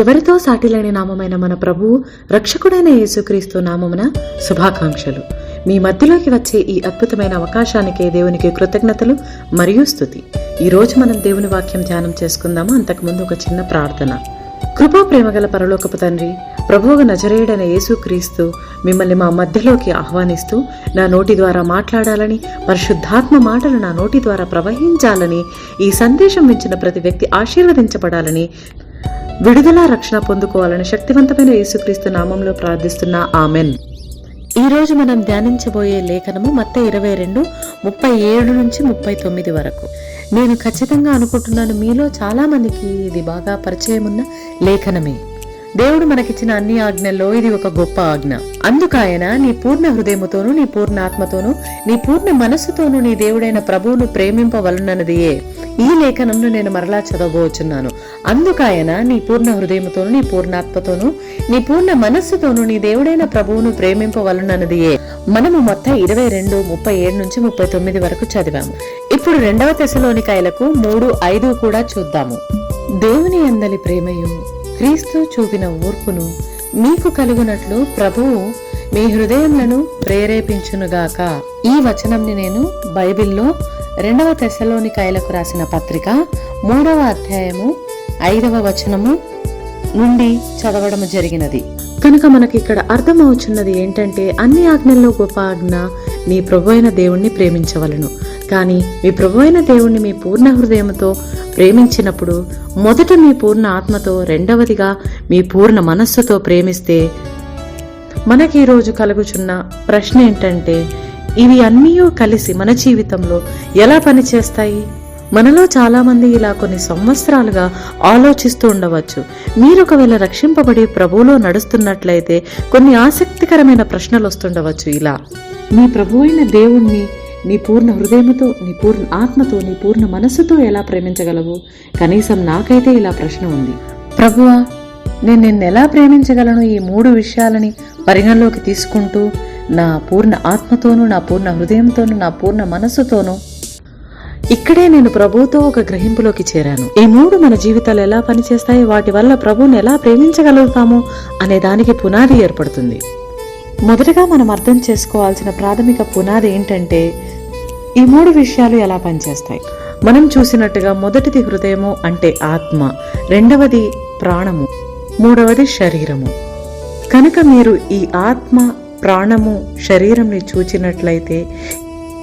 ఎవరితో సాటిలేని నామమైన మన ప్రభువు రక్షకుడైన యేసుక్రీస్తు నామమున శుభాకాంక్షలు. మీ మధ్యలోకి వచ్చే ఈ అద్భుతమైన అవకాశానికి దేవునికి కృతజ్ఞతలు మరియు స్థుతి. ఈ రోజు మనం దేవుని వాక్యం ధ్యానం చేసుకుందాము. అంతకుముందు ఒక చిన్న ప్రార్థన. కృపా ప్రేమగల పరలోకపు తండ్రి ప్రభువుగా నజరేయుడైన యేసుక్రీస్తు మిమ్మల్ని మా మధ్యలోకి ఆహ్వానిస్తూ నా నోటి ద్వారా మాట్లాడాలని పరిశుద్ధాత్మ మాటలు నా నోటి ద్వారా ప్రవహించాలని ఈ సందేశం వించిన ప్రతి వ్యక్తి ఆశీర్వదించబడాలని విడుదల రక్షణ పొందుకోవాలని శక్తివంతమైన యేసుక్రీస్తు నామంలో ప్రార్థిస్తున్న ఆమెన్. ఈ రోజు మనం ధ్యానించబోయే లేఖనము మత్త ఇరవై రెండు ముప్పై ఏడు నుంచి ముప్పై తొమ్మిది వరకు. నేను ఖచ్చితంగా అనుకుంటున్నాను మీలో చాలామందికి ఇది బాగా పరిచయం ఉన్న లేఖనమే. దేవుడు మనకిచ్చిన అన్ని ఆజ్ఞల్లో ఇది ఒక గొప్ప ఆజ్ఞ. అందుకాయన నీ పూర్ణ హృదయముతోనూ నీ పూర్ణ ఆత్మతోనూ నీ పూర్ణ మనస్సుతోనూ నీ దేవుడైన ప్రభువును ప్రేమింపవలనన్నదియే ఈ లేఖనంలో నేను మరలా చదవబోచున్నాను. అందుకాయన నీ పూర్ణ హృదయముతోనూ నీ పూర్ణాత్మతోనూ నీ పూర్ణ మనస్సుతోనూ నీ దేవుడైన ప్రభువును ప్రేమింపవలనన్నదియే మనము మొత్తం ఇరవై రెండు ముప్పై ఏడు నుంచి ముప్పై తొమ్మిది వరకు చదివాము ఇప్పుడు రెండవ తెశలోనికాయలకు మూడు ఐదు కూడా చూద్దాము. దేవుని అందలి ప్రేమయు. క్రీస్తు చూపిన ఓర్పును మీకు కలుగునట్లు ప్రభువు మీ హృదయములను ప్రేరేపించునుగాక. ఈ వచనంని నేను బైబిల్లో రెండవ తెశలోనికాయలకు రాసిన పత్రిక మూడవ అధ్యాయము ఐదవ వచనము నుండి చదవడం జరిగినది. కనుక మనకి ఇక్కడ అర్థమవుచున్నది ఏంటంటే అన్ని ఆజ్ఞల్లో గొప్ప ఆజ్ఞ నీ ప్రభు అయిన దేవుణ్ణి ప్రేమించవలను. కానీ మీ ప్రభు అయిన దేవుణ్ణి మీ పూర్ణ హృదయంతో ప్రేమించినప్పుడు మొదట మీ పూర్ణ ఆత్మతో రెండవదిగా మీ పూర్ణ మనస్సుతో ప్రేమిస్తే మనకి ఈరోజు కలుగుచున్న ప్రశ్న ఏంటంటే ఇవి అన్నీ కలిసి మన జీవితంలో ఎలా పనిచేస్తాయి? మనలో చాలామంది ఇలా కొన్ని సంవత్సరాలుగా ఆలోచిస్తూ ఉండవచ్చు. మీరు ఒకవేళ రక్షింపబడి ప్రభువులో నడుస్తున్నట్లయితే కొన్ని ఆసక్తికరమైన ప్రశ్నలు వస్తుండవచ్చు ఇలా. మీ ప్రభు అయిన దేవుణ్ణి నీ పూర్ణ హృదయముతో నీ పూర్ణ ఆత్మతో నీ పూర్ణ మనస్సుతో ఎలా ప్రేమించగలవు? కనీసం నాకైతే ఇలా ప్రశ్న ఉంది. ప్రభువా నేను నిన్ను ఎలా ప్రేమించగలను ఈ మూడు విషయాలని పరిగణలోకి తీసుకుంటూ నా పూర్ణ ఆత్మతోనూ నా పూర్ణ హృదయంతోనూ నా పూర్ణ మనస్సుతోనూ? ఇక్కడే నేను ప్రభువుతో ఒక గ్రహింపులోకి చేరాను. ఈ మూడు మన జీవితాలు ఎలా పనిచేస్తాయి? వాటి వల్ల ప్రభువుని ఎలా ప్రేమించగలుగుతాము? అనే దానికి పునాది ఏర్పడుతుంది. మొదటగా మనం అర్థం చేసుకోవాల్సిన ప్రాథమిక పునాది ఏంటంటే ఈ మూడు విషయాలు ఎలా పనిచేస్తాయి? మనం చూసినట్టుగా మొదటిది హృదయము అంటే ఆత్మ రెండవది ప్రాణము మూడవది శరీరము. కనుక మీరు ఈ ఆత్మ ప్రాణము శరీరంని చూచినట్లయితే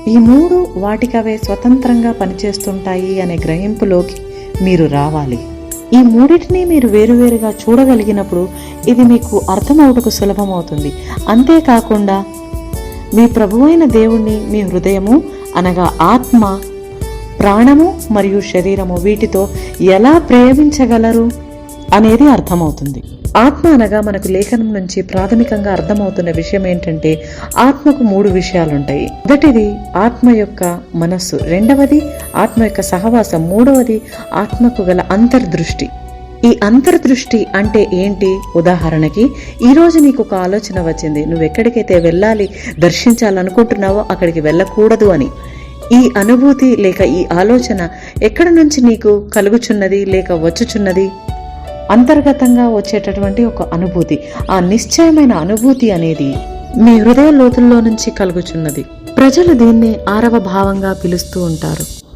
ఈ మూడు వాటికవే స్వతంత్రంగా పనిచేస్తుంటాయి అనే గ్రహింపులోకి మీరు రావాలి. ఈ మూడింటిని మీరు వేరువేరుగా చూడగలిగినప్పుడు ఇది మీకు అర్థమవుటకు సులభమవుతుంది. అంతేకాకుండా మీ ప్రభువైన దేవుణ్ణి మీ హృదయము అనగా ఆత్మ ప్రాణము మరియు శరీరము వీటితో ఎలా ప్రేమించగలరు అనేది అర్థమవుతుంది. ఆత్మ అనగా మనకు లేఖనం నుంచి ప్రాథమికంగా అర్థమవుతున్న విషయం ఏంటంటే ఆత్మకు మూడు విషయాలుంటాయి. మొదటిది ఆత్మ యొక్క మనస్సు రెండవది ఆత్మ యొక్క సహవాసం మూడవది ఆత్మకు గల అంతర్దృష్టి. ఈ అంతర్దృష్టి అంటే ఏంటి? ఉదాహరణకి ఈ రోజు నీకు ఒక ఆలోచన వచ్చింది. నువ్వు ఎక్కడికైతే వెళ్ళాలి దర్శించాలనుకుంటున్నావో అక్కడికి వెళ్ళకూడదు అని. ఈ అనుభూతి లేక ఈ ఆలోచన ఎక్కడి నుంచి నీకు కలుగుచున్నది లేక వచ్చుచున్నది? అంతర్గతంగా వచ్చేటటువంటి ఒక అనుభూతి. ఆ నిశ్చయమైన అనుభూతి అనేది మీ హృదయ లోతుల్లో నుంచి కలుగుచున్నది. ప్రజలు దీన్ని ఆరవ భావంగా పిలుస్తూ ఉంటారు.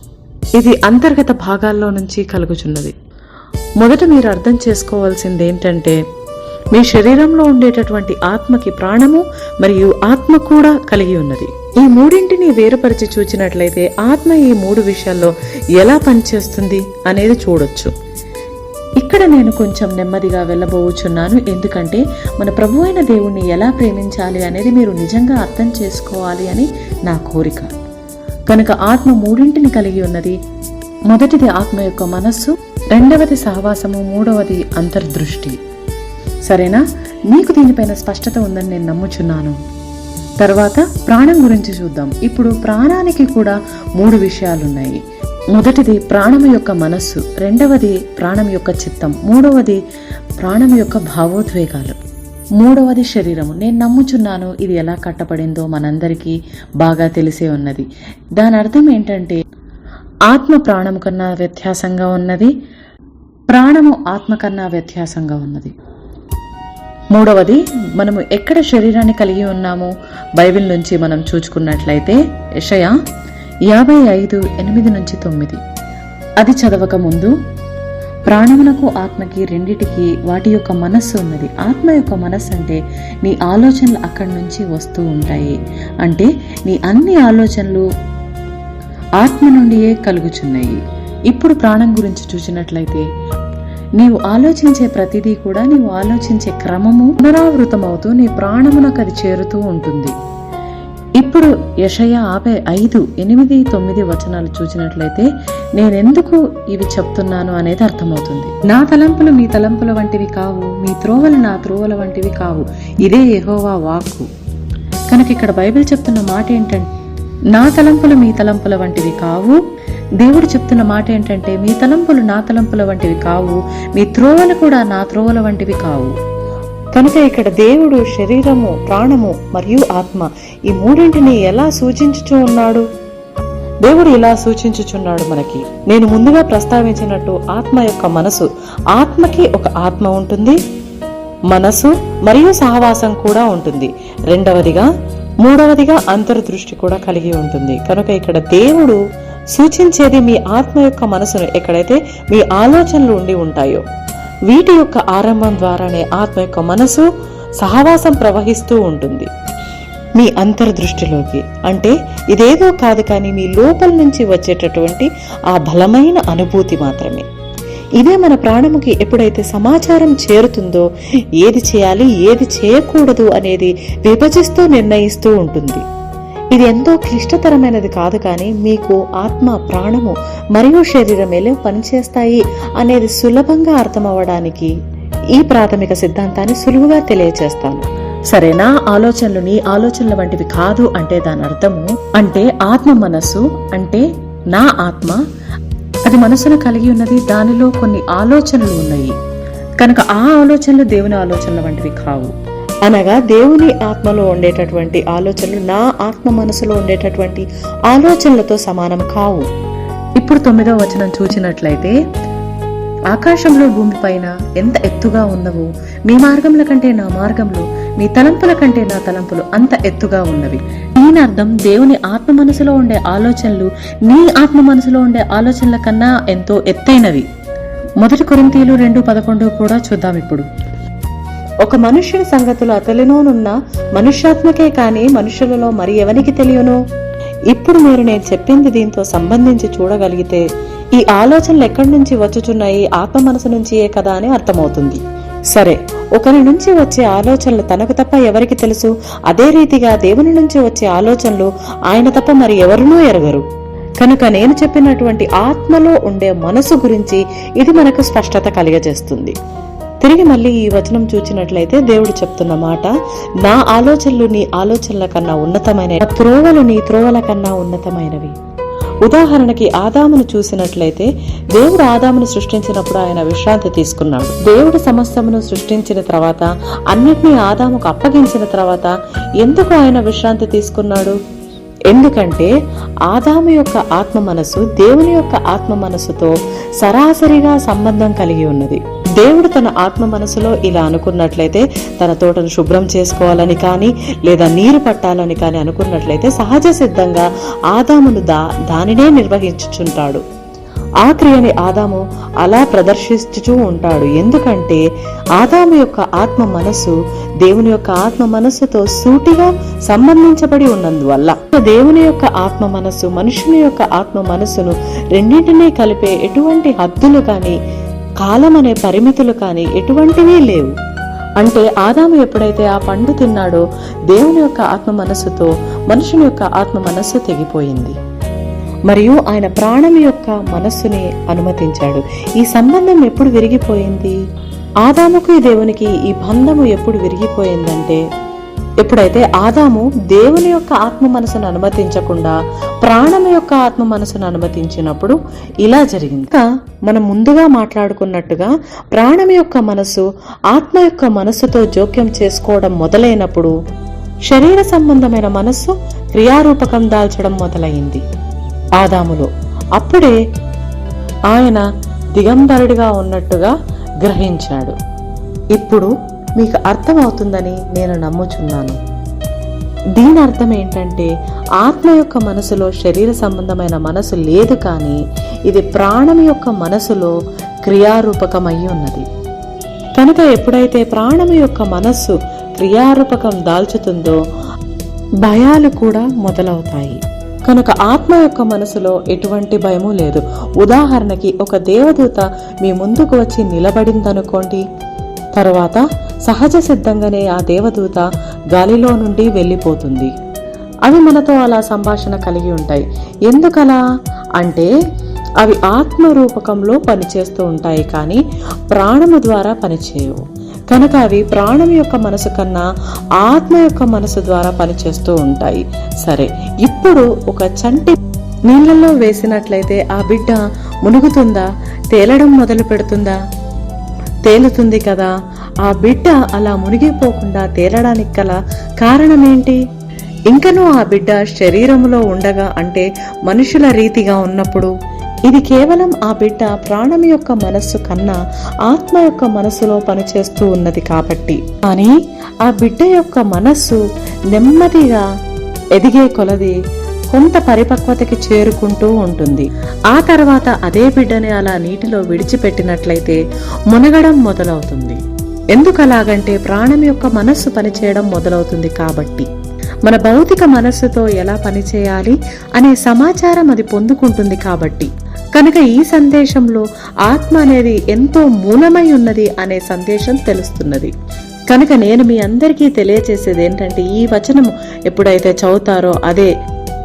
ఇది అంతర్గత భాగాల్లో నుంచి కలుగుచున్నది. మొదట మీరు అర్థం చేసుకోవాల్సింది ఏంటంటే మీ శరీరంలో ఉండేటటువంటి ఆత్మకి ప్రాణము మరియు ఆత్మ కూడా కలిగి ఉన్నది. ఈ మూడింటిని వేరుపరిచి చూచినట్లయితే ఆత్మ ఈ మూడు విషయాల్లో ఎలా పనిచేస్తుంది అనేది చూడొచ్చు. ఇక్కడ నేను కొంచెం నెమ్మదిగా వెళ్ళబోచున్నాను. ఎందుకంటే మన ప్రభు అయిన దేవుణ్ణి ఎలా ప్రేమించాలి అనేది మీరు నిజంగా అర్థం చేసుకోవాలి అని నా కోరిక. కనుక ఆత్మ మూడింటిని కలిగి ఉన్నది. మొదటిది ఆత్మ యొక్క మనస్సు రెండవది సహవాసము మూడవది అంతర్దృష్టి. సరేనా? మీకు దీనిపైన స్పష్టత ఉందని నేను నమ్ముచున్నాను. తర్వాత ప్రాణం గురించి చూద్దాం. ఇప్పుడు ప్రాణానికి కూడా మూడు విషయాలున్నాయి. మొదటిది ప్రాణం యొక్క మనస్సు రెండవది ప్రాణం యొక్క చిత్తం మూడవది ప్రాణం యొక్క భావోద్వేగాలు. మూడవది శరీరము. నేను నమ్ముచున్నాను ఇది ఎలా కట్టబడిందో మనందరికీ బాగా తెలిసే ఉన్నది. దాని అర్థం ఏంటంటే ఆత్మ ప్రాణం కన్నా వ్యత్యాసంగా ఉన్నది ప్రాణము ఆత్మ కన్నా వ్యత్యాసంగా ఉన్నది. మూడవది మనము ఎక్కడ శరీరాన్ని కలిగి ఉన్నామో బైబిల్ నుంచి మనం చూచుకున్నట్లయితే యషయ యాభై ఐదు ఎనిమిది నుంచి తొమ్మిది. అది చదవక ముందు ప్రాణమునకు ఆత్మకి రెండిటికి వాటి యొక్క మనస్సు ఉన్నది. ఆత్మ యొక్క మనస్సు అంటే నీ ఆలోచనలు అక్కడి నుంచి వస్తూ ఉంటాయి. అంటే నీ అన్ని ఆలోచనలు ఆత్మ నుండియే కలుగుచున్నాయి. ఇప్పుడు ప్రాణం గురించి చూసినట్లయితే నీవు ఆలోచించే ప్రతిదీ కూడా నీవు ఆలోచించే క్రమము పునరావృతమవుతూ నీ ప్రాణమునకు అది చేరుతూ ఉంటుంది. ఇప్పుడు యషయ ఆపే ఐదు ఎనిమిది తొమ్మిది వచనాలు చూసినట్లయితే నేనెందుకు ఇవి చెప్తున్నాను? అనేది అర్థమవుతుంది. నా తలంపులు మీ తలంపుల వంటివి కావు మీ త్రోవలు నా త్రోవల వంటివి కావు. ఇదే ఎహోవా వాక్కు. కనుక ఇక్కడ బైబిల్ చెప్తున్న మాట ఏంటంటే నా తలంపులు మీ తలంపుల వంటివి కావు దేవుడు చెప్తున్న మాట ఏంటంటే మీ తలంపులు నా తలంపుల వంటివి కావు మీ త్రోవలు కూడా నా త్రోవల వంటివి కావు. కనుక ఇక్కడ దేవుడు శరీరము ప్రాణము మరియు ఆత్మ ఈ మూడింటిని ఎలా సూచించుచూ ఉన్నాడు? దేవుడు ఇలా సూచించుచున్నాడు మనకి. నేను ముందుగా ప్రస్తావించినట్టు ఆత్మ యొక్క మనసు ఆత్మకి ఒక ఆత్మ ఉంటుంది మనసు మరియు సహవాసం కూడా ఉంటుంది. రెండవదిగా మూడవదిగా అంతర్దృష్టి కూడా కలిగి ఉంటుంది. కనుక ఇక్కడ దేవుడు సూచించేది మీ ఆత్మ యొక్క మనసును ఎక్కడైతే మీ ఆలోచనలు ఉండి ఉంటాయో. వీటి యొక్క ఆరంభం ద్వారానే ఆత్మ యొక్క మనసు సహవాసం ప్రవహిస్తూ ఉంటుంది. మీ అంతర్దృష్టిలోకి అంటే ఇదేదో కాదు కానీ మీ లోపల నుంచి వచ్చేటటువంటి ఆ బలమైన అనుభూతి మాత్రమే. ఇదే మన ప్రాణముకి ఎప్పుడైతే సమాచారం చేరుతుందో ఏది చేయాలి ఏది చేయకూడదు అనేది విభజిస్తూ నిర్ణయిస్తూ ఉంటుంది. ఇది ఎంతో క్లిష్టతరమైనది కాదు కానీ మీకు ఆత్మ ప్రాణము మరియు శరీరం ఎలా పనిచేస్తాయి అనేది సులభంగా అర్థమవ్వడానికి ఈ ప్రాథమిక సిద్ధాంతాన్ని సులువుగా తెలియచేస్తాను. సరేనా? ఆలోచనలు నీ ఆలోచనల వంటివి కాదు అంటే దాని అర్థము అంటే ఆత్మ మనస్సు అంటే నా ఆత్మ. అది మనసును కలిగి ఉన్నది దానిలో కొన్ని ఆలోచనలు ఉన్నాయి. కనుక ఆ ఆలోచనలు దేవుని ఆలోచనల వంటివి కావు. అనగా దేవుని ఆత్మలో ఉండేటటువంటి ఆలోచనలు నా ఆత్మ మనసులో ఉండేటటువంటి ఆలోచనలతో సమానం కావు. ఇప్పుడు తొమ్మిదవ వచనం చూచినట్లయితే ఆకాశంలో భూమిపైన ఎంత ఎత్తుగా ఉన్నవో మీ మార్గముల కంటే నా మార్గంలో మీ తలంపుల కంటే నా తలంపులు అంత ఎత్తుగా ఉన్నవి. దీని అర్థం దేవుని ఆత్మ మనసులో ఉండే ఆలోచనలు నీ ఆత్మ మనసులో ఉండే ఆలోచనల కన్నా ఎంతో ఎత్తైనవి. మొదటి కొరింతీలు రెండు పదకొండు కూడా చూద్దాం ఇప్పుడు. ఒక మనుష్యుని సంగతులు అతలినోనున్న మనుష్యాత్మకే కాని మనుషులలో మరి ఎవనికి తెలియను? ఇప్పుడు మీరు నేను చెప్పింది దీంతో సంబంధించి చూడగలిగితే ఈ ఆలోచనలు ఎక్కడి నుంచి వచ్చుచున్నాయి? ఆత్మ మనసు నుంచియే కదా అని అర్థమవుతుంది. సరే ఒకరి నుంచి వచ్చే ఆలోచనలు తనకు తప్ప ఎవరికి తెలుసు? అదే రీతిగా దేవుని నుంచి వచ్చే ఆలోచనలు ఆయన తప్ప మరి ఎవరునూ ఎరగరు. కనుక నేను చెప్పినటువంటి ఆత్మలో ఉండే మనసు గురించి ఇది మనకు స్పష్టత కలిగజేస్తుంది. తిరిగి మళ్ళీ ఈ వచనం చూచినట్లయితే దేవుడు చెప్తున్న మాట నా ఆలోచనలు నీ ఆలోచనల కన్నా ఉన్నతమైన త్రోవలు నీ త్రోవల కన్నా ఉన్నతమైనవి. ఉదాహరణకి ఆదామును చూసినట్లయితే దేవుడు ఆదామును సృష్టించినప్పుడు ఆయన విశ్రాంతి తీసుకున్నాడు. దేవుడు సమస్తమును సృష్టించిన తర్వాత అన్నిటినీ ఆదాముకు అప్పగించిన తర్వాత ఎందుకు ఆయన విశ్రాంతి తీసుకున్నాడు? ఎందుకంటే ఆదాము యొక్క ఆత్మ మనసు దేవుని యొక్క ఆత్మ మనసుతో సరాసరిగా సంబంధం కలిగి ఉన్నది. దేవుడు తన ఆత్మ మనసులో ఇలా అనుకున్నట్లయితే తన తోటను శుభ్రం చేసుకోవాలని కానీ లేదా నీరు పట్టాలని కానీ అనుకున్నట్లయితే సహజ సిద్ధంగా ఆదామును దా దానినే నిర్వహించుచుంటాడు. ఆ క్రియని ఆదాము అలా ప్రదర్శించుచూ ఉంటాడు. ఎందుకంటే ఆదాము యొక్క ఆత్మ మనస్సు దేవుని యొక్క ఆత్మ మనస్సుతో సూటిగా సంబంధించబడి ఉన్నందువల్ల దేవుని యొక్క ఆత్మ మనస్సు మనుషుని యొక్క ఆత్మ మనస్సును రెండింటినీ కలిపే ఎటువంటి హద్దులు కానీ కాలం అనే పరిమితులు కానీ ఎటువంటివీ లేవు. అంటే ఆదాము ఎప్పుడైతే ఆ పండు తిన్నాడో దేవుని యొక్క ఆత్మ మనస్సుతో మనుషుని యొక్క ఆత్మ మనస్సు తెగిపోయింది. మరియు ఆయన ప్రాణం యొక్క మనస్సుని అనుమతించాడు. ఈ సంబంధం ఎప్పుడు విరిగిపోయింది? ఆదాముకి దేవునికి ఈ బంధము ఎప్పుడు విరిగిపోయిందంటే ఎప్పుడైతే ఆదాము దేవుని యొక్క ఆత్మ మనసును అనుమతించకుండా ప్రాణం యొక్క ఆత్మ మనసును అనుమతించినప్పుడు ఇలా జరిగింది. ఇంకా మనం ముందుగా మాట్లాడుకున్నట్టుగా ప్రాణం యొక్క మనసు ఆత్మ యొక్క మనస్సుతో జోక్యం చేసుకోవడం మొదలైనప్పుడు శరీర సంబంధమైన మనస్సు క్రియారూపకం దాల్చడం మొదలైంది. ఆదాములో అప్పుడే ఆయన దిగంబరుడిగా ఉన్నట్టుగా గ్రహించాడు. ఇప్పుడు మీకు అర్థమవుతుందని నేను నమ్ముచున్నాను. దీని అర్థం ఏంటంటే ఆత్మ యొక్క మనసులో శరీర సంబంధమైన మనసు లేదు కానీ ఇది ప్రాణం యొక్క మనసులో క్రియారూపకమై ఉన్నది. కనుక ఎప్పుడైతే ప్రాణం యొక్క మనస్సు క్రియారూపకం దాల్చుతుందో భయాలు కూడా మొదలవుతాయి. కనుక ఆత్మ యొక్క మనసులో ఎటువంటి భయము లేదు. ఉదాహరణకి ఒక దేవదూత మీ ముందుకు వచ్చి నిలబడిందనుకోండి తరువాత సహజ సిద్ధంగానే ఆ దేవదూత గాలిలో నుండి వెళ్ళిపోతుంది. అవి మనతో అలా సంభాషణ కలిగి ఉంటాయి. ఎందుకలా? అంటే అవి ఆత్మ రూపకంలో పనిచేస్తూ ఉంటాయి కానీ ప్రాణము ద్వారా పనిచేయవు. కనుక అవి ప్రాణం యొక్క మనసు కన్నా ఆత్మ యొక్క మనసు ద్వారా పనిచేస్తూ ఉంటాయి. సరే ఇప్పుడు ఒక చంటి నీళ్ళల్లో వేసినట్లయితే ఆ బిడ్డ మునుగుతుందా? తేలడం మొదలు పెడుతుందా తేలుతుంది కదా. ఆ బిడ్డ అలా మునిగిపోకుండా తేలడానికి గల కారణమేంటి? ఇంకనూ ఆ బిడ్డ శరీరంలో ఉండగా అంటే మనుషుల రీతిగా ఉన్నప్పుడు? ఇది కేవలం ఆ బిడ్డ ప్రాణం యొక్క మనస్సు కన్నా ఆత్మ యొక్క మనస్సులో పనిచేస్తూ ఉన్నది కాబట్టి. కానీ ఆ బిడ్డ యొక్క మనస్సు నెమ్మదిగా ఎదిగే కొలది కొంత పరిపక్వతకి చేరుకుంటూ ఉంటుంది. ఆ తర్వాత అదే బిడ్డని అలా నీటిలో విడిచిపెట్టినట్లయితే మునగడం మొదలవుతుంది. ఎందుకలాగంటే ప్రాణం యొక్క మనస్సు పనిచేయడం మొదలవుతుంది కాబట్టి. మన భౌతిక మనస్సుతో ఎలా పనిచేయాలి అనే సమాచారం అది పొందుకుంటుంది కాబట్టి. కనుక ఈ సందేశంలో ఆత్మ అనేది ఎంతో మూలమై ఉన్నది అనే సందేశం తెలుస్తున్నది. కనుక నేను మీ అందరికీ తెలియచేసేది ఏంటంటే ఈ వచనము ఎప్పుడైతే చదువుతారో అదే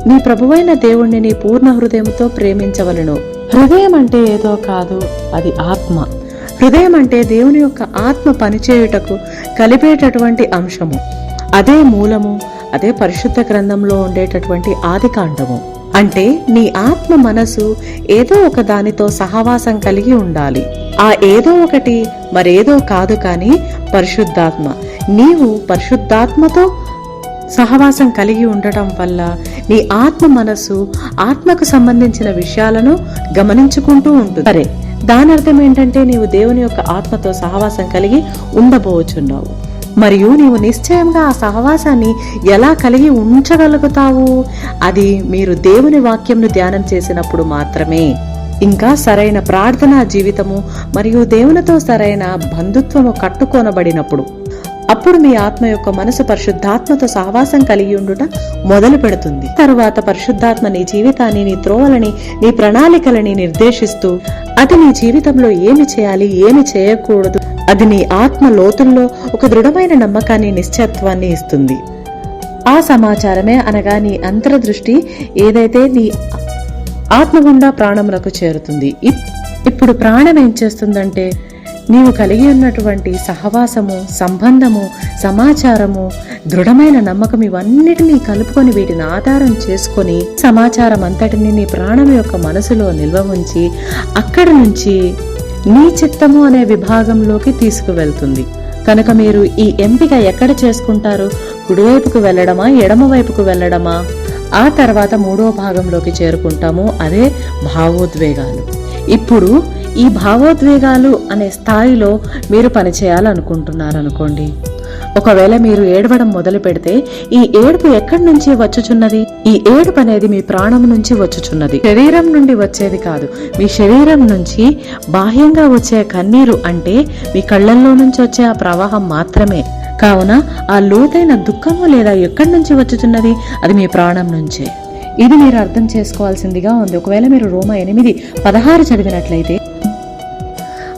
నీ ప్రభువైన దేవుణ్ణి నీ పూర్ణ హృదయంతో ప్రేమించవలను. హృదయం అంటే ఏదో కాదు అది ఆత్మ. హృదయం అంటే దేవుని యొక్క ఆత్మ పనిచేయుటకు కలిపేటటువంటి అంశము. అదే మూలము అదే పరిశుద్ధ గ్రంథంలో ఉండేటటువంటి ఆది కాండము. అంటే నీ ఆత్మ మనసు ఏదో ఒక దానితో సహవాసం కలిగి ఉండాలి. ఆ ఏదో ఒకటి మరేదో కాదు కానీ పరిశుద్ధాత్మ. నీవు పరిశుద్ధాత్మతో సహవాసం కలిగి ఉండటం వల్ల నీ ఆత్మ మనసు ఆత్మకు సంబంధించిన విషయాలను గమనించుకుంటూ ఉంటుంది. సరే దాని అర్థం ఏంటంటే నీవు దేవుని యొక్క ఆత్మతో సహవాసం కలిగి ఉండబోచున్నావు. మరియు నీవు నిశ్చయంగా ఆ సహవాసాన్ని ఎలా కలిగి ఉంచగలుగుతావు? అది మీరు దేవుని వాక్యంను ధ్యానం చేసినప్పుడు మాత్రమే. ఇంకా సరైన ప్రార్థనా జీవితము మరియు దేవునితో సరైన బంధుత్వము కట్టుకొనబడినప్పుడు. అప్పుడు మీ ఆత్మ యొక్క మనసు పరిశుద్ధాత్మతో సహవాసం కలిగి ఉండుట మొదలు పెడుతుంది. తరువాత పరిశుద్ధాత్మ నీ జీవితాన్ని నీ త్రోవలని నీ ప్రణాళికలని నిర్దేశిస్తూ అది నీ జీవితంలో ఏమి చేయాలి ఏమి చేయకూడదు అది నీ ఆత్మ లోతుల్లో ఒక దృఢమైన నమ్మకాన్ని నిశ్చయత్వాన్ని ఇస్తుంది. ఆ సమాచారమే అనగా నీ అంతర్దృష్టి ఏదైతే నీ ఆత్మ గుండా ప్రాణములకు చేరుతుంది. ఇప్పుడు ప్రాణం ఏం చేస్తుందంటే నీవు కలిగి ఉన్నటువంటి సహవాసము సంబంధము సమాచారము దృఢమైన నమ్మకం ఇవన్నిటినీ కలుపుకొని వీటిని ఆధారం చేసుకొని సమాచారం అంతటిని నీ ప్రాణం యొక్క మనసులో నిల్వ ఉంచి అక్కడి నుంచి నీ చిత్తము అనే విభాగంలోకి తీసుకువెళ్తుంది. కనుక మీరు ఈ ఎంపిక ఎక్కడ చేసుకుంటారు? కుడివైపుకు వెళ్ళడమా? ఎడమ వైపుకు వెళ్ళడమా? ఆ తర్వాత మూడో భాగంలోకి చేరుకుంటాము. అదే భావోద్వేగాలు. ఇప్పుడు ఈ భావోద్వేగాలు అనే స్థాయిలో మీరు పనిచేయాలనుకుంటున్నారనుకోండి. ఒకవేళ మీరు ఏడవడం మొదలు పెడితే ఈ ఏడుపు ఎక్కడి నుంచి వచ్చుచున్నది? ఈ ఏడుపు అనేది మీ ప్రాణం నుంచి వచ్చుచున్నది. శరీరం నుండి వచ్చేది కాదు. మీ శరీరం నుంచి బాహ్యంగా వచ్చే కన్నీరు అంటే మీ కళ్ళల్లో నుంచి వచ్చే ఆ ప్రవాహం మాత్రమే. కావున ఆ లోతైన దుఃఖము లేదా ఎక్కడి నుంచి వచ్చుచున్నది? అది మీ ప్రాణం నుంచే. ఇది మీరు అర్థం చేసుకోవాల్సిందిగా ఉంది. ఒకవేళ మీరు రోమ ఎనిమిది పదహారు చదివినట్లయితే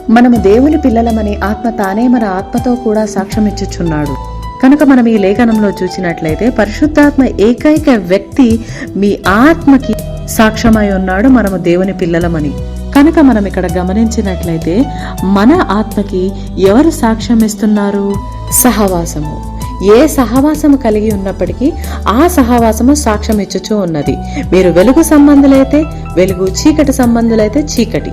మనము దేవుని పిల్లలమని ఆత్మ తానే మన ఆత్మతో కూడా సాక్ష్యం ఇచ్చుచున్నాడు. కనుక మనం ఈ లేఖనంలో చూసినట్లయితే పరిశుద్ధాత్మ ఏకైక వ్యక్తి మీ ఆత్మకి సాక్ష్యమై ఉన్నాడు మనము దేవుని పిల్లలమని. కనుక మనం ఇక్కడ గమనించినట్లయితే మన ఆత్మకి ఎవరు సాక్ష్యం ఇస్తున్నారు? సహవాసము. ఏ సహవాసము కలిగి ఉన్నప్పటికీ ఆ సహవాసము సాక్ష్యం ఇచ్చుచూ ఉన్నది. మీరు వెలుగు సంబంధులైతే వెలుగు చీకటి సంబంధులైతే చీకటి.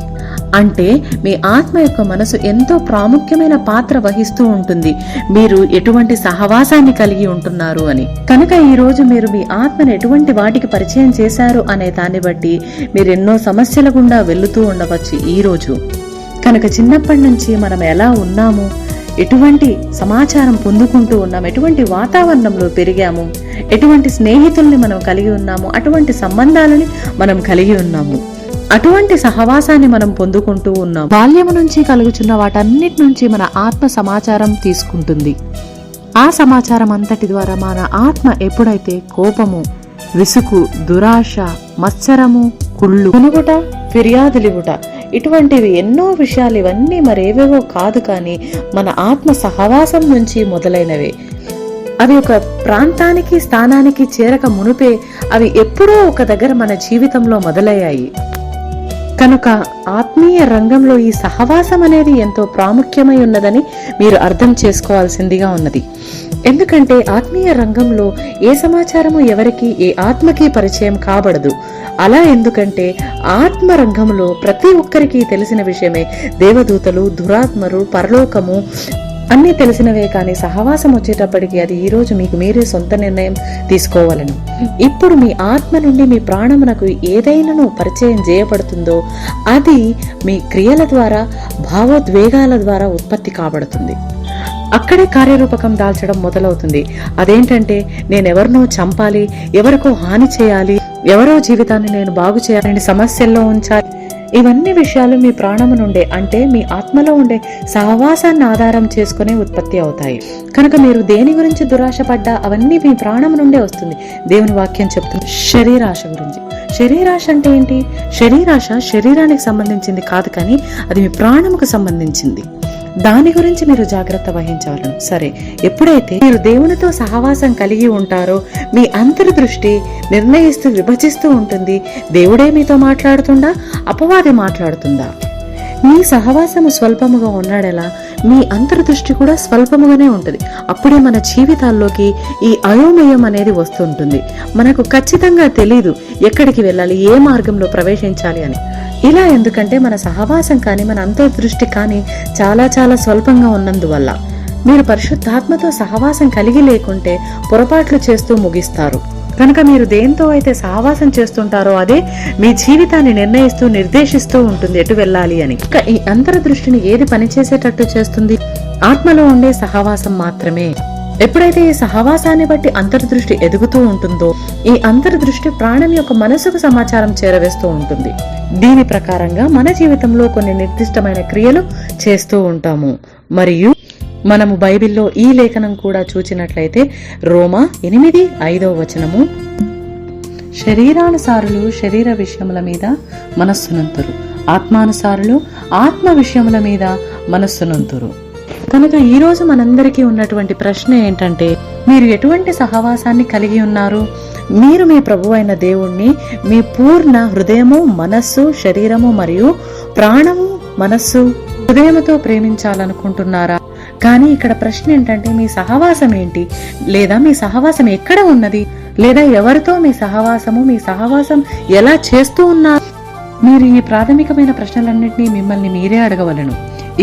అంటే మీ ఆత్మ యొక్క మనసు ఎంతో ప్రాముఖ్యమైన పాత్ర వహిస్తూ ఉంటుంది. మీరు ఎటువంటి సహవాసాన్ని కలిగి ఉంటున్నారు అని. కనుక ఈరోజు మీరు మీ ఆత్మను ఎటువంటి వాటికి పరిచయం చేశారు అనే దాన్ని బట్టి మీరు ఎన్నో సమస్యల గుండా వెళుతూ ఉండవచ్చు ఈ రోజు. కనుక చిన్నప్పటి నుంచి మనం ఎలా ఉన్నాము? ఎటువంటి సమాచారం పొందుకుంటూ ఉన్నాం? ఎటువంటి వాతావరణంలో పెరిగాము? ఎటువంటి స్నేహితుల్ని మనం కలిగి ఉన్నాము? అటువంటి సంబంధాలని మనం కలిగి ఉన్నాము? అటువంటి సహవాసాన్ని మనం పొందుకుంటూ ఉన్నాం. బాల్యము నుంచి కలుగుచున్న వాటన్నిటి నుంచి మన ఆత్మ సమాచారం తీసుకుంటుంది. ఆ సమాచారం అంతటి ద్వారా మన ఆత్మ ఎప్పుడైతే కోపము విసుగు దురాశ మత్సరము కుళ్ళు కొనుగుట ఫిర్యాదులివుట ఇటువంటివి ఎన్నో విషయాలు ఇవన్నీ మరేవేవో కాదు కానీ మన ఆత్మ సహవాసం నుంచి మొదలైనవి. అవి ఒక ప్రాంతానికి స్థానానికి చేరక మునుపే అవి ఎప్పుడో ఒక దగ్గర మన జీవితంలో మొదలయ్యాయి. కనుక ఆత్మీయ రంగంలో ఈ సహవాసం అనేది ఎంతో ప్రాముఖ్యమై ఉన్నదని మీరు అర్థం చేసుకోవాల్సిందిగా ఉన్నది. ఎందుకంటే ఆత్మీయ రంగంలో ఏ సమాచారము ఎవరికి ఏ ఆత్మకి పరిచయం కాబడదు. అలా ఎందుకంటే ఆత్మ రంగంలో ప్రతి ఒక్కరికి తెలిసిన విషయమే. దేవదూతలు దురాత్మరు పరలోకము అన్నీ తెలిసినవే కానీ సహవాసం వచ్చేటప్పటికి అది ఈరోజు మీకు మీరే సొంత నిర్ణయం తీసుకోవాలను. ఇప్పుడు మీ ఆత్మ నుండి మీ ప్రాణమునకు ఏదైనాను పరిచయం చేయబడుతుందో అది మీ క్రియల ద్వారా భావోద్వేగాల ద్వారా ఉత్పత్తి కాబడుతుంది. అక్కడే కార్యరూపకం దాల్చడం మొదలవుతుంది. అదేంటంటే నేనెవరినో చంపాలి ఎవరికో హాని చేయాలి ఎవరో జీవితాన్ని నేను బాగు చేయాలని సమస్యల్లో ఉంచాలి. ఇవన్నీ విషయాలు మీ ప్రాణము నుండే అంటే మీ ఆత్మలో ఉండే సహవాసాన్ని ఆధారం చేసుకునే ఉత్పత్తి అవుతాయి. కనుక మీరు దేని గురించి దురాశ పడ్డా అవన్నీ మీ ప్రాణం నుండే వస్తుంది. దేవుని వాక్యం చెప్తుంది శరీరాశ గురించి. శరీరాశ అంటే ఏంటి? శరీరాశ శరీరానికి సంబంధించింది కాదు కానీ అది మీ ప్రాణముకు సంబంధించింది. దాని గురించి మీరు జాగ్రత్త వహించవలను సరే ఎప్పుడైతే మీరు దేవునితో సహవాసం కలిగి ఉంటారో మీ అంతర్దృష్టి నిర్ణయిస్తూ విభజిస్తూ ఉంటుంది. దేవుడే మీతో మాట్లాడుతుందా అపవాది మాట్లాడుతుందా? మీ సహవాసము స్వల్పముగా ఉన్నాడెలా మీ అంతర్దృష్టి కూడా స్వల్పముగానే ఉంటుంది. అప్పుడే మన జీవితాల్లోకి ఈ అయోమయం అనేది వస్తుంటుంది. మనకు ఖచ్చితంగా తెలీదు ఎక్కడికి వెళ్ళాలి ఏ మార్గంలో ప్రవేశించాలి అని. ఇలా ఎందుకంటే మన సహవాసం కానీ మన అంతర్దృష్టి కానీ చాలా చాలా స్వల్పంగా ఉన్నందువల్ల మీరు పరిశుద్ధాత్మతో సహవాసం కలిగి లేకుంటే పొరపాట్లు చేస్తూ ముగిస్తారు. కనుక మీరు దేంతో అయితే సహవాసం చేస్తుంటారో అదే మీ జీవితాన్ని నిర్ణయిస్తూ నిర్దేశిస్తూ ఉంటుంది ఎటు వెళ్ళాలి అని. ఇక ఈ అంతర్దృష్టిని ఏది పనిచేసేటట్టు చేస్తుంది? ఆత్మలో ఉండే సహవాసం మాత్రమే. ఎప్పుడైతే ఈ సహవాసాన్ని బట్టి అంతర్దృష్టి ఎదుగుతూ ఉంటుందో ఈ అంతర్దృష్టి ప్రాణం యొక్క మనసుకు సమాచారం చేరవేస్తూ ఉంటుంది. దీని ప్రకారంగా మన జీవితంలో కొన్ని నిర్దిష్టమైన క్రియలు చేస్తూ ఉంటాము. మరియు మనము బైబిల్లో ఈ లేఖనం కూడా చూచినట్లయితే రోమా ఎనిమిది ఐదవ వచనము. శరీరానుసారులు శరీర విషయముల మీద మనస్సునంతురు. ఆత్మానుసారులు ఆత్మ విషయముల మీద మనస్సునంతురు. కనుక ఈ రోజు మనందరికీ ఉన్నటువంటి ప్రశ్న ఏంటంటే మీరు ఎటువంటి సహవాసాన్ని కలిగి ఉన్నారు? మీరు మీ ప్రభు అయిన దేవుణ్ణి మీ పూర్ణ హృదయము మనస్సు శరీరము మరియు ప్రాణము మనస్సు హృదయముతో ప్రేమించాలనుకుంటున్నారా? కానీ ఇక్కడ ప్రశ్న ఏంటంటే మీ సహవాసం ఏంటి? లేదా మీ సహవాసం ఎక్కడ ఉన్నది? లేదా ఎవరితో మీ సహవాసము మీ సహవాసం ఎలా చేస్తూ ఉన్నారు? మీరు ఈ ప్రాథమికమైన ప్రశ్నలన్నింటినీ మిమ్మల్ని మీరే అడగవలను.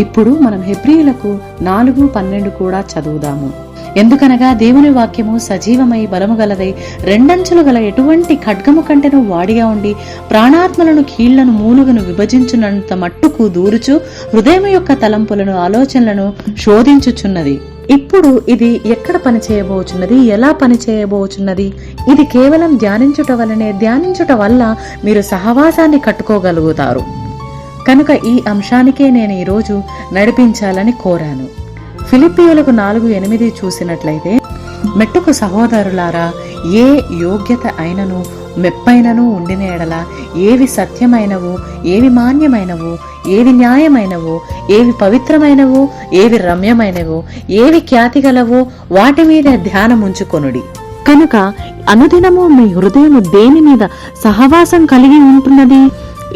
ఇప్పుడు మనం హెబ్రియులకు నాలుగు పన్నెండు కూడా చదువుదాము. ఎందుకనగా దేవుని వాక్యము సజీవమై బలము గలదై రెండంచులు గల ఎటువంటి ఖడ్గము కంటెను వాడిగా ఉండి ప్రాణాత్మలను కీళ్ళను మూలుగను విభజించునంత మట్టుకు దూరుచు హృదయం యొక్క తలంపులను ఆలోచనలను శోధించుచున్నది. ఇప్పుడు ఇది ఎక్కడ పని చేయబోచున్నది ఎలా పని చేయబోచున్నది ఇది కేవలం ధ్యానించుట వలనే ధ్యానించుట వల్ల మీరు సహవాసాన్ని కట్టుకోగలుగుతారు. కనుక ఈ అంశానికే నేను ఈరోజు నడిపించాలని కోరాను. ఫిలిపియోలకు నాలుగు ఎనిమిది చూసినట్లయితే మెట్టుకు సహోదరులారా ఏ యోగ్యత అయినను మెప్పైనను ఉండిన ఎడల ఏవి సత్యమైనవు ఏవి మాన్యమైనవు ఏవి న్యాయమైనవో ఏవి పవిత్రమైనవో ఏవి రమ్యమైనవో ఏవి ఖ్యాతి గలవో వాటి మీద ధ్యానం ఉంచుకొనుడి కనుక అనుదినము మీ హృదయము దేని మీద సహవాసం కలిగి ఉంటున్నది?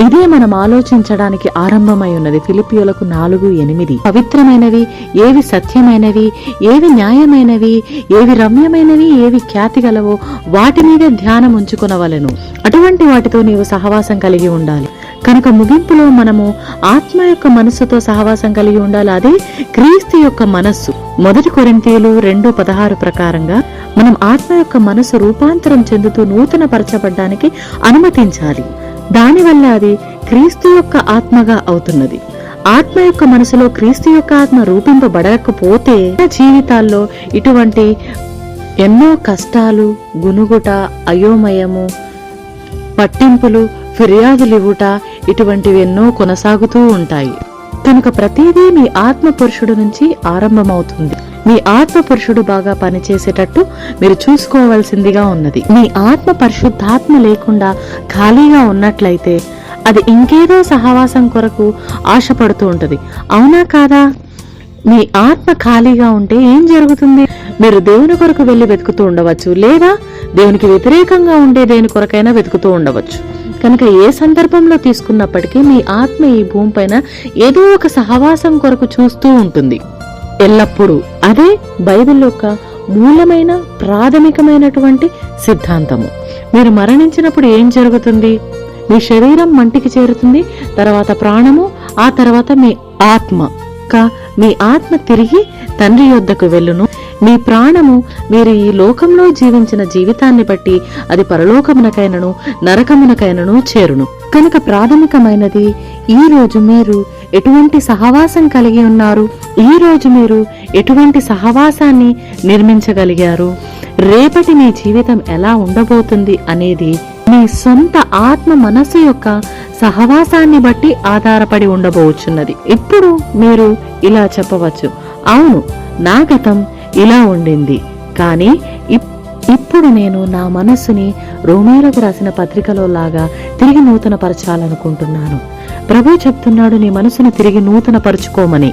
ఇదే మనం ఆలోచించడానికి ఆరంభమై ఉన్నది ఫిలిపియోలకు నాలుగు ఎనిమిది. పవిత్రమైనవి ఏవి సత్యమైనవి ఏవి న్యాయమైనవి ఏవి రమ్యమైనవి ఏవి ఖ్యాతి గలవో వాటి మీదే ధ్యానం ఉంచుకునవలను. అటువంటి వాటితో నీవు సహవాసం కలిగి ఉండాలి. కనుక ముగింపులో మనము ఆత్మ యొక్క మనస్సుతో సహవాసం కలిగి ఉండాలి. అదే క్రీస్తు యొక్క మనస్సు. మొదటి కొరింతీయులు రెండు పదహారు ప్రకారంగా మనం ఆత్మ యొక్క మనసు రూపాంతరం చెందుతూ నూతన పరచబడ్డానికి అనుమతించాలి. దానివల్ల అది క్రీస్తు యొక్క ఆత్మగా అవుతున్నది. ఆత్మ యొక్క మనసులో క్రీస్తు యొక్క ఆత్మ రూపింపబడకపోతే జీవితాల్లో ఇటువంటి ఎన్నో కష్టాలు గునుగుట అయోమయము పట్టింపులు ఫిర్యాదులు ఇవ్వుట ఇటువంటివి ఎన్నో కొనసాగుతూ ఉంటాయి. కనుక ప్రతిదీ మీ ఆత్మ పురుషుడు నుంచి ఆరంభమవుతుంది. మీ ఆత్మ పురుషుడు బాగా పనిచేసేటట్టు మీరు చూసుకోవాల్సిందిగా ఉన్నది. మీ ఆత్మ పరిశుద్ధాత్మ లేకుండా ఖాళీగా ఉన్నట్లయితే అది ఇంకేదో సహవాసం కొరకు ఆశపడుతూ ఉంటుంది. అవునా కాదా? మీ ఆత్మ ఖాళీగా ఉంటే ఏం జరుగుతుంది? మీరు దేవుని కొరకు వెళ్ళి వెతుకుతూ ఉండవచ్చు లేదా దేవునికి వ్యతిరేకంగా ఉండే దేని కొరకైనా వెతుకుతూ ఉండవచ్చు. కనుక ఏ సందర్భంలో తీసుకున్నప్పటికీ మీ ఆత్మ ఈ భూమిపైన ఏదో ఒక సహవాసం కొరకు చూస్తూ ఉంటుంది. ఎల్లప్పుడూ. అదే బైబిల్ యొక్క మూలమైన ప్రాథమికమైనటువంటి సిద్ధాంతము. మీరు మరణించినప్పుడు ఏం జరుగుతుంది? మీ శరీరం మంటికి చేరుతుంది తర్వాత ప్రాణము ఆ తర్వాత మీ ఆత్మ. కా మీ ఆత్మ తిరిగి తండ్రి యొద్దకు వెళ్ళును. మీ ప్రాణము మీరు ఈ లోకంలో జీవించిన జీవితాన్ని బట్టి అది పరలోకమునకైనను నరకమునకైనను చేరును. కనుక ప్రాథమికమైనది ఈ రోజు మీరు ఎటువంటి సహవాసం కలిగి ఉన్నారు? ఈ రోజు మీరు ఎటువంటి సహవాసాన్ని నిర్మించగలిగారు? రేపటి మీ జీవితం ఎలా ఉండబోతుంది అనేది మీ సొంత ఆత్మ మనస్సు యొక్క సహవాసాన్ని బట్టి ఆధారపడి ఉండబోచున్నది. ఇప్పుడు మీరు ఇలా చెప్పవచ్చు అవును నా గతం ఇలా ఉండింది. కానీ ఇప్- ఇప్పుడు నేను నా మనస్సుని రోమేలకు రాసిన పత్రికలో లాగా తిరిగి నూతనపరచాలనుకుంటున్నాను. ప్రభు చెప్తున్నాడు నీ మనసును తిరిగి నూతన పరుచుకోమని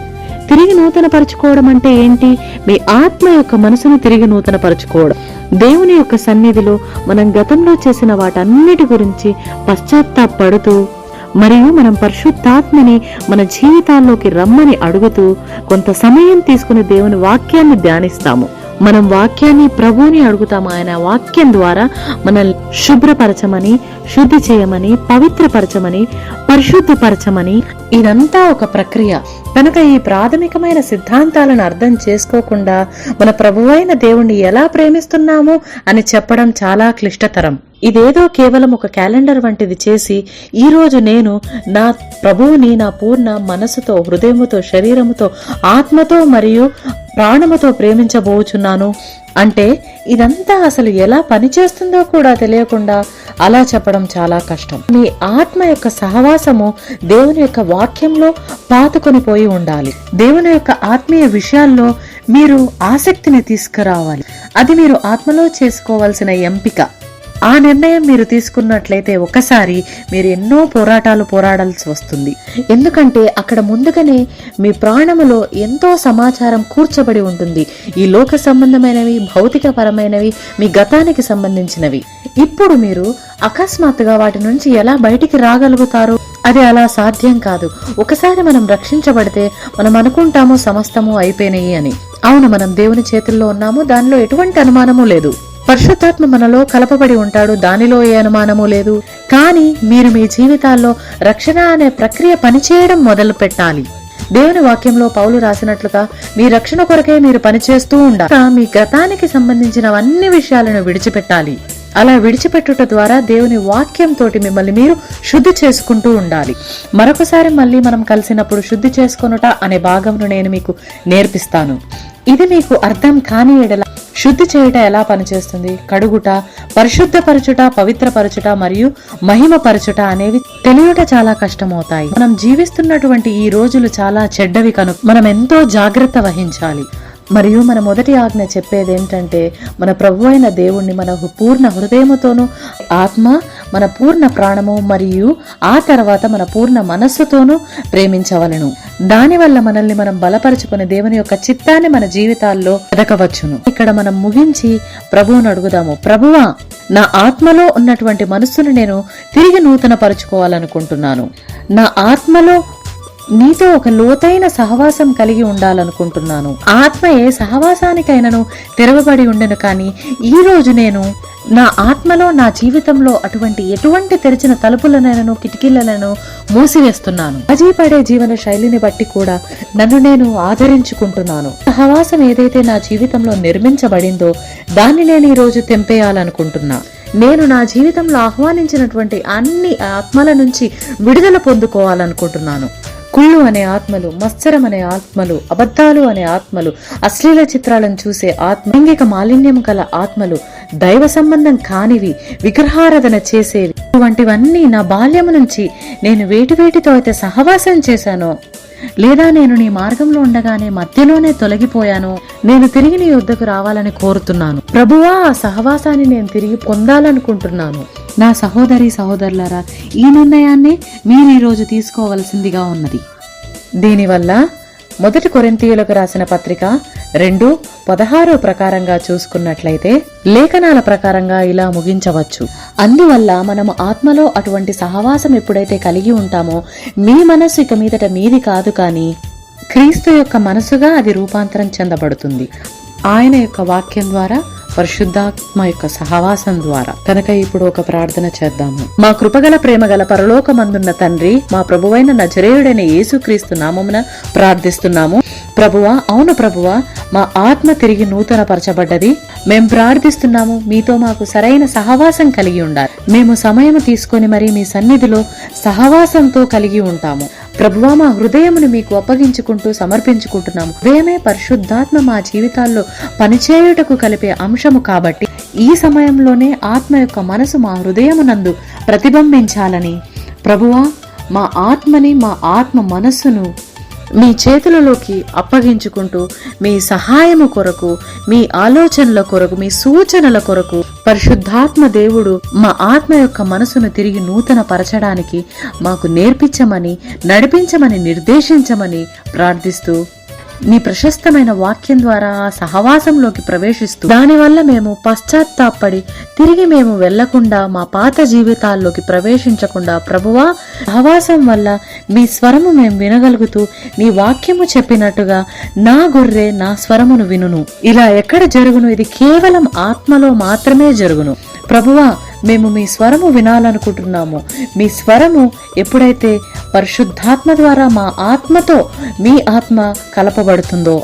తిరిగి నూతన పరుచుకోవడం అంటే ఏంటి? మీ ఆత్మ యొక్క మనసును తిరిగి నూతనపరుచుకోవడం. దేవుని యొక్క సన్నిధిలో మనం గతంలో చేసిన వాటన్నిటి గురించి పశ్చాత్తాపడుతూ మరియు మనం పరిశుద్ధాత్మని మన జీవితాల్లోకి రమ్మని అడుగుతూ కొంత సమయం తీసుకుని దేవుని వాక్యాన్ని ధ్యానిస్తాము. మనం వాక్యాన్ని ప్రభువుని అడుగుతాము ఆయన వాక్యం ద్వారా మనల్ని శుభ్రపరచమని శుద్ధి చేయమని పవిత్రపరచమని పరిశుద్ధపరచమని ఇదంతా ఒక ప్రక్రియ. కనుక ఈ ప్రాథమికమైన సిద్ధాంతాలను అర్థం చేసుకోకుండా మన ప్రభువైన దేవుణ్ణి ఎలా ప్రేమిస్తున్నాము అని చెప్పడం చాలా క్లిష్టతరం. ఇదేదో కేవలం ఒక క్యాలెండర్ వంటిది చేసి ఈరోజు నేను నా ప్రభువుని నా పూర్ణ మనసుతో హృదయముతో శరీరముతో ఆత్మతో మరియు ప్రాణముతో ప్రేమించబోచున్నాను. అంటే ఇదంతా అసలు ఎలా పనిచేస్తుందో కూడా తెలియకుండా అలా చెప్పడం చాలా కష్టం. మీ ఆత్మ యొక్క సహవాసము దేవుని యొక్క వాక్యంలో పాతుకొని పోయి ఉండాలి. దేవుని యొక్క ఆత్మీయ విషయాల్లో మీరు ఆసక్తిని తీసుకురావాలి. అది మీరు ఆత్మలో చేసుకోవాల్సిన ఎంపిక. ఆ నిర్ణయం మీరు తీసుకున్నట్లయితే ఒకసారి మీరు ఎన్నో పోరాటాలు పోరాడాల్సి వస్తుంది. ఎందుకంటే అక్కడ ముందుగానే మీ ప్రాణములో ఎంతో సమాచారం కూర్చబడి ఉంటుంది. ఈ లోక సంబంధమైనవి భౌతిక పరమైనవి మీ గతానికి సంబంధించినవి. ఇప్పుడు మీరు అకస్మాత్తుగా వాటి నుంచి ఎలా బయటికి రాగలుగుతారు? అది అలా సాధ్యం కాదు. ఒకసారి మనం రక్షించబడితే మనం అనుకుంటాము సమస్తము అయిపోయినాయి అని. అవును మనం దేవుని చేతుల్లో ఉన్నాము దానిలో ఎటువంటి అనుమానము లేదు. పరిశుద్ధాత్మ మనలో కలపబడి ఉంటాడు. దానిలో ఏ అనుమానము లేదు. కానీ మీరు మీ జీవితాల్లో రక్షణ అనే ప్రక్రియ పనిచేయడం మొదలు పెట్టాలి దేవుని వాక్యంలో పౌలు రాసినట్లుగా మీ రక్షణ కొరకే మీరు పనిచేస్తూ ఉండాలి. మీ గతానికి సంబంధించిన అన్ని విషయాలను విడిచిపెట్టాలి. అలా విడిచిపెట్టుట ద్వారా దేవుని వాక్యంతో మిమ్మల్ని మీరు శుద్ధి చేసుకుంటూ ఉండాలి. మరొకసారి మళ్ళీ మనం కలిసినప్పుడు శుద్ధి చేసుకొనుట అనే భాగంను నేను మీకు నేర్పిస్తాను. ఇది మీకు అర్థం కాని ఎడల శుద్ధి చేయుట ఎలా పనిచేస్తుంది? కడుగుట పరిశుద్ధపరచుట పవిత్రపరచుట మరియు మహిమపరచుట అనేవి తెలియట చాలా కష్టమవుతాయి. మనం జీవిస్తున్నటువంటి ఈ రోజులు చాలా చెడ్డవి కనుక మనం ఎంతో జాగ్రత్త వహించాలి. మరియు మన మొదటి ఆజ్ఞ చెప్పేది ఏంటంటే మన ప్రభు అయిన దేవుణ్ణి మన పూర్ణ హృదయముతోనూ ఆత్మ మన పూర్ణ ప్రాణము మరియు ఆ తర్వాత మన పూర్ణ మనస్సుతోనూ ప్రేమించవలను. దానివల్ల మనల్ని మనం బలపరుచుకుని దేవుని యొక్క చిత్తాన్ని మన జీవితాల్లో ఎదకవచ్చును ఇక్కడ మనం ముగించి ప్రభువును అడుగుదాము. ప్రభువా నా ఆత్మలో ఉన్నటువంటి మనస్సును నేను తిరిగి నూతన పరుచుకోవాలనుకుంటున్నాను నా ఆత్మలో నీతో ఒక లోతైన సహవాసం కలిగి ఉండాలనుకుంటున్నాను. ఆత్మయే సహవాసానికైనను తెరవబడి ఉండను కానీ ఈ రోజు నేను నా ఆత్మలో నా జీవితంలో అటువంటి ఎటువంటి తెరిచిన తలుపులనైనను కిటికీలను మూసివేస్తున్నాను. అజీపడే జీవన శైలిని బట్టి కూడా నన్ను నేను ఆదరించుకుంటున్నాను. సహవాసం ఏదైతే నా జీవితంలో నిర్మించబడిందో దాన్ని నేను ఈ రోజు తెంపేయాలనుకుంటున్నా. నేను నా జీవితంలో ఆహ్వానించినటువంటి అన్ని ఆత్మల నుంచి విడుదల పొందుకోవాలనుకుంటున్నాను. కుళ్ళు అనే ఆత్మలు మత్సరం అనే ఆత్మలు అబద్ధాలు అనే ఆత్మలు అశ్లీల చిత్రాలను చూసే ఆత్మ లైంగిక మాలిన్యం గల ఆత్మలు దైవ సంబంధం కానివి విగ్రహారాధన చేసేవి వంటివన్నీ నా బాల్యము నుంచి నేను వేటి వేటితో అయితే సహవాసం చేశానో. లేదా నేను నీ మార్గంలో ఉండగానే మధ్యలోనే తొలగిపోయాను నేను తిరిగి నీ వద్దకు రావాలని కోరుతున్నాను. ప్రభువా ఆ సహవాసాన్ని నేను తిరిగి పొందాలనుకుంటున్నాను. నా సహోదరి సహోదరులారా ఈ నిర్ణయాన్ని మీరు ఈరోజు తీసుకోవలసిందిగా ఉన్నది. దీనివల్ల మొదటి కొరింతీయులకు రాసిన పత్రిక రెండు పదహారు ప్రకారంగా చూసుకున్నట్లయితే లేఖనాల ప్రకారంగా ఇలా ముగించవచ్చు. అందువల్ల మనము ఆత్మలో అటువంటి సహవాసం ఎప్పుడైతే కలిగి ఉంటామో మీ మనస్సు ఇక మీదట మీది కాదు కానీ క్రీస్తు యొక్క మనసుగా అది రూపాంతరం చెందబడుతుంది. ఆయన యొక్క వాక్యం ద్వారా పరిశుద్ధాత్మ యొక్క సహవాసం ద్వారా. కనుక ఇప్పుడు ఒక ప్రార్థన చేద్దాము. మా కృపగల ప్రేమగల పరలోకమందున్న తండ్రి మా ప్రభువైన నజరేయుడైన యేసుక్రీస్తు నామమున ప్రార్థిస్తున్నాము. ప్రభువా అవును ప్రభువా మా ఆత్మ తిరిగి నూతన పరచబడ్డది మేము ప్రార్థిస్తున్నాము మీతో మాకు సరైన సహవాసం కలిగి ఉండాలి. మేము సమయం తీసుకొని మరి మీ సన్నిధిలో సహవాసంతో కలిగి ఉంటాము. ప్రభువా మా హృదయమును మీకు అప్పగించుకుంటూ సమర్పించుకుంటున్నాము. హృదయమే పరిశుద్ధాత్మ మా జీవితాల్లో పనిచేయుటకు కలిపే అంశము కాబట్టి ఈ సమయంలోనే ఆత్మ యొక్క మనసు మా హృదయమునందు ప్రతిబింబించాలని. ప్రభువా మా ఆత్మని మా ఆత్మ మనస్సును మీ చేతులలోకి అప్పగించుకుంటూ మీ సహాయము కొరకు మీ ఆలోచనల కొరకు మీ సూచనల కొరకు పరిశుద్ధాత్మ దేవుడు మా ఆత్మ యొక్క మనసును తిరిగి నూతన పరచడానికి మాకు నేర్పించమని నడిపించమని నిర్దేశించమని ప్రార్థిస్తూ నీ ప్రశస్తమైన వాక్యం ద్వారా ఆ సహవాసంలోకి ప్రవేశిస్తూ దానివల్ల మేము పశ్చాత్తాపడి తిరిగి మేము వెళ్ళకుండా మా పాత జీవితాల్లోకి ప్రవేశించకుండా ప్రభువా సహవాసం వల్ల మీ స్వరము మేము వినగలుగుతూ నీ వాక్యము చెప్పినట్టుగా నా గొర్రె నా స్వరమును వినును. ఇలా ఎక్కడ జరుగును? ఇది కేవలం ఆత్మలో మాత్రమే జరుగును. ప్రభువా మేము మీ స్వరము వినాలనుకుంటున్నాము. మీ స్వరము ఎప్పుడైతే పరిశుద్ధాత్మ ద్వారా మా ఆత్మతో మీ ఆత్మ కలపబడుతుందో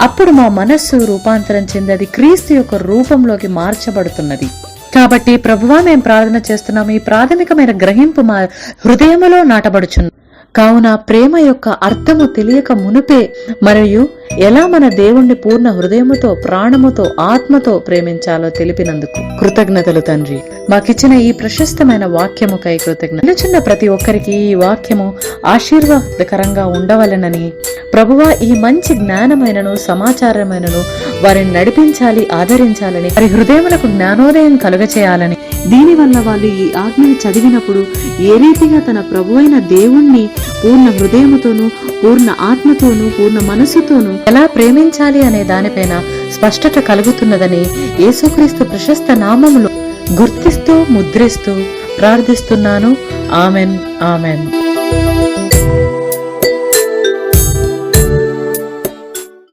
అప్పుడు మా మనస్సు రూపాంతరం చెంది క్రీస్తు యొక్క రూపంలోకి మార్చబడుతున్నది. కాబట్టి ప్రభువా మేము ప్రార్థన చేస్తున్నాము. ఈ ప్రాథమికమైన గ్రహింపు మా హృదయములో నాటబడుచున్న కావున ప్రేమ యొక్క అర్థము తెలియక మునుపే మరియు ఎలా మన దేవుణ్ణి పూర్ణ హృదయముతో ప్రాణముతో ఆత్మతో ప్రేమించాలో తెలిపినందుకు కృతజ్ఞతలు తండ్రి. మాకిచ్చిన ఈ ప్రశస్తమైన వాక్యముకై కృతజ్ఞత వినుచున్న ప్రతి ఒక్కరికి ఈ వాక్యము ఆశీర్వాదకరంగా ఉండవలెనని ప్రభువా ఈ మంచి జ్ఞానమైనను సమాచారమైనను వారిని నడిపించాలి ఆదరించాలని వారి హృదయములకు జ్ఞానోదయం కలుగచేయాలని. దీని వల్ల వాళ్ళు ఈ ఆజ్ఞను చదివినప్పుడు ఏ రీతిగా తన ప్రభువైన దేవుణ్ణి పూర్ణ హృదయముతోనూ పూర్ణ ఆత్మతోనూ పూర్ణ మనసుతోనూ ఎలా ప్రేమించాలి అనే దానిపైన స్పష్టత కలుగుతున్నదని యేసుక్రీస్తు ప్రశస్త నామములో గుర్తిస్తూ ముద్రిస్తూ ప్రార్థిస్తున్నాను. Amen amen.